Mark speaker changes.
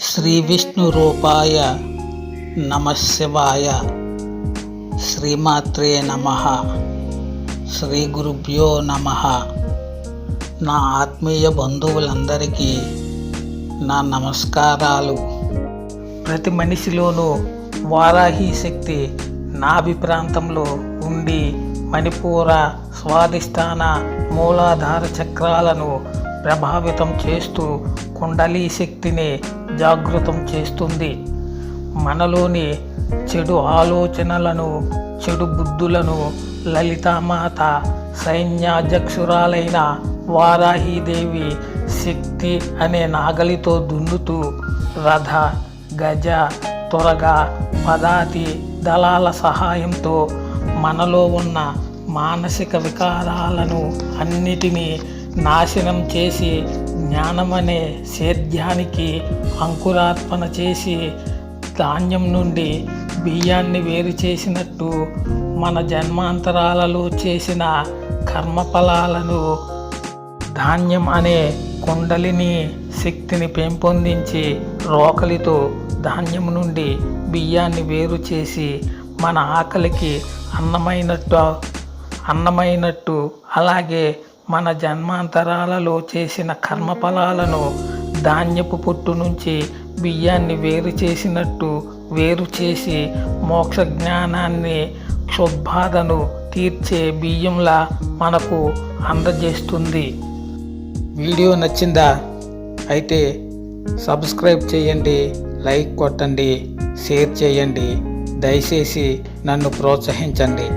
Speaker 1: శ్రీ విష్ణు రూపాయ నమ శివాయ శ్రీమాత్రే నమ. శ్రీ గురుభ్యో నమ. నా ఆత్మీయ బంధువులందరికీ నా నమస్కారాలు. ప్రతి మనిషిలోనూ వారాహి శక్తి నాభి ప్రాంతంలో ఉండి మణిపూర స్వాదిష్టాన మూలాధార చక్రాలను ప్రభావితం చేస్తూ కుండలీ శక్తిని జాగృతం చేస్తుంది. మనలోని చెడు ఆలోచనలను చెడు బుద్ధులను లలితామాత సైన్యాధ్యక్షురాలైన వారాహీదేవి శక్తి అనే నాగలితో దున్నుతూ రథ గజ త్వరగా పదాతి దళాల సహాయంతో మనలో ఉన్న మానసిక వికారాలను అన్నిటినీ నాశనం చేసి జ్ఞానమనే సేద్యానికి అంకురార్పణ చేసి ధాన్యం నుండి బియ్యాన్ని వేరు చేసినట్టు మన జన్మాంతరాలలో చేసిన కర్మఫలాలను ధాన్యం అనే కుండలిని శక్తిని పెంపొందించి రోకలితో ధాన్యం నుండి బియ్యాన్ని వేరు చేసి మన ఆకలికి అన్నమైనట్టు అన్నమైనట్టు అలాగే మన జన్మాంతరాలలో చేసిన కర్మఫలాలను ధాన్యపు పొట్టు నుంచి బియ్యాన్ని వేరు చేసినట్టు వేరు చేసి మోక్ష జ్ఞానాన్ని క్షుద్బాధను తీర్చే బియ్యంలా మనకు అందజేస్తుంది. వీడియో నచ్చిందా? అయితే సబ్స్క్రైబ్ చేయండి లైక్ కొట్టండి షేర్ చేయండి. దయచేసి నన్ను ప్రోత్సహించండి.